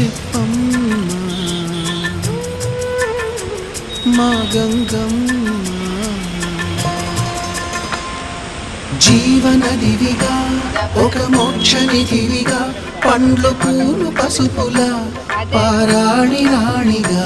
చెప్పమ్మా. మా గంగమ్మ. జీవనదివిగా ఒక మోక్షనిధివిగా పండ్లు పూలు పసుపుల పారాణి రాణిగా.